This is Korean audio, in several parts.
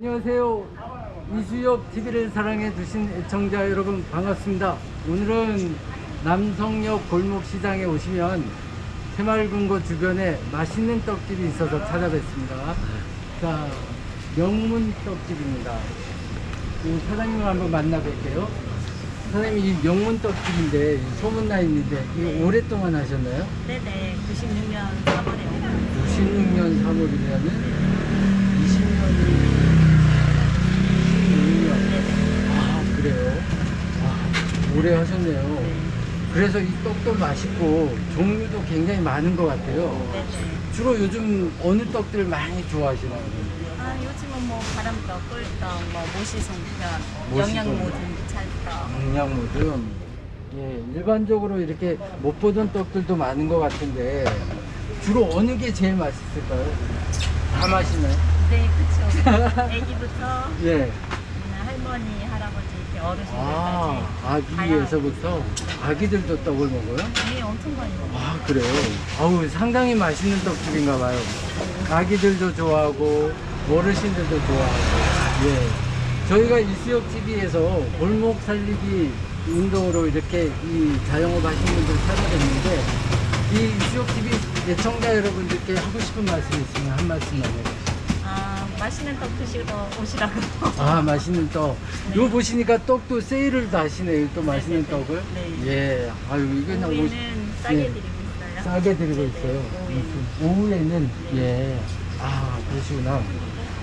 안녕하세요. 이수엽 TV를 사랑해 주신 애청자 여러분 반갑습니다. 오늘은 남성역 골목시장에 오시면 새마을금고 주변에 맛있는 떡집이 있어서 찾아뵙습니다. 자, 명문 떡집입니다. 이 사장님을 한번 만나볼게요. 사장님 이 명문 떡집인데 소문나 있는데 이거 오랫동안 하셨나요? 네네, 96년 3월에 96년 3월이면은 20년이 26년. 아, 그래요? 아, 오래 하셨네요. 그래서 이 떡도 맛있고 종류도 굉장히 많은 것 같아요. 주로 요즘 어느 떡들 많이 좋아하시나요? 아, 요즘은 뭐 바람떡, 꿀떡, 뭐 모시송편, 모시송편. 영양모든 찰떡. 영양모듬. 예, 일반적으로 이렇게 못 보던 떡들도 많은 것 같은데 주로 어느 게 제일 맛있을까요? 다 맛있나요? 네, 그쵸. 애기부터 예. 음, 할머니, 할 아. 아기에서부터 아기들도 떡을 먹어요? 네, 엄청 많이 먹어요. 아, 그래요? 아우, 상당히 맛있는 떡집인가 봐요. 아기들도 좋아하고, 어르신들도 좋아하고, 예. 저희가 이수역 TV에서 골목 살리기 운동으로 이렇게 이 자영업 하시는 분들 찾아뵙는데, 이 이수역 TV 예청자 여러분들께 하고 싶은 말씀 있으면 한 말씀만 해주세요. 아, 맛있는 떡 드시러 오시라고. 아, 맛있는 떡. 네. 이거 보시니까 떡도 세일을 다 하시네요. 또 맛있는 네, 네, 네. 떡을. 네. 예. 아유, 이게 그냥 뭐- 우리는 싸게 예. 드리고 있어요. 싸게 드리고 네네, 있어요. 오후에는. 오후에는 예. 아 그러시구나.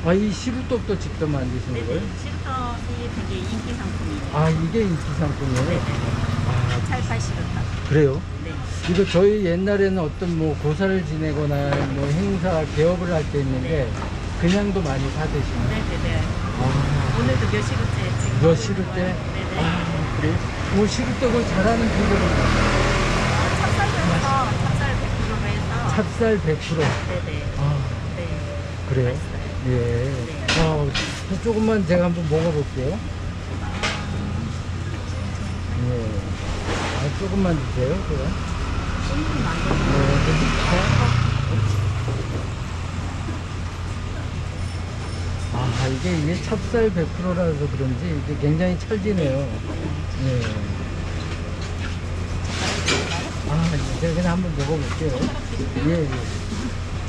아 이 시루떡도 직접 만드시는 네네, 거예요? 실떡이 되게 인기 상품이에요. 아 이게 인기 상품이에요? 네네. 아 찰팔 실떡. 그래요? 네. 이거 저희 옛날에는 어떤 뭐 고사를 지내거나 뭐 행사 개업을 할 때 있는데 그냥도 많이 사 드시나요? 네네네. 아, 오늘도 몇 시루째 지금 몇 있는 때? 네네. 아 그래요? 뭐 시루떡을 잘하는 분들은 찹쌀에서 찹쌀 100%로 해서 찹쌀 100%. 네네. 아 네. 그래요? 맛있어요. 예. 아, 조금만 제가 한번 먹어볼게요. 예. 아, 조금만 주세요, 그럼. 네, 아, 이게, 이게 찹쌀 100%라서 그런지 이게 굉장히 찰지네요. 예. 아, 제가 그냥 한번 먹어볼게요. 예, 예.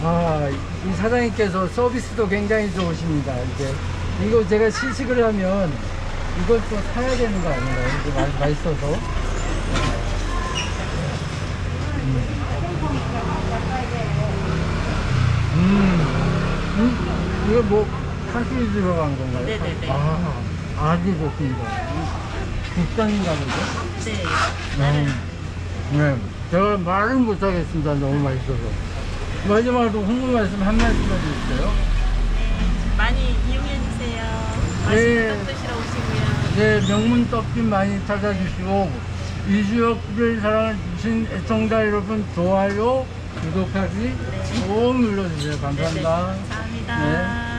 아, 이 사장님께서 서비스도 굉장히 좋으십니다. 이제 이거 제가 시식을 하면 이걸 또 사야 되는 거 아닌가요? 이게 맛, 맛있어서. 음. 음. 이거 뭐 칼슘이 들어간 건가요? 네네네. 아, 아주 좋습니다. 국산인가 보죠? 네. 네. 네. 제가 말을 못하겠습니다. 너무 맛있어서. 마지막으로 홍보 말씀 한 말씀 해주세요. 네. 많이 이용해 주세요. 네. 맛있는 떡 드시러 오시고요. 네, 명문 떡집 많이 찾아주시고, 이주역을 사랑해주신 애청자 여러분, 좋아요, 구독하기 네. 꼭 눌러주세요. 감사합니다. 네네. 감사합니다. 네.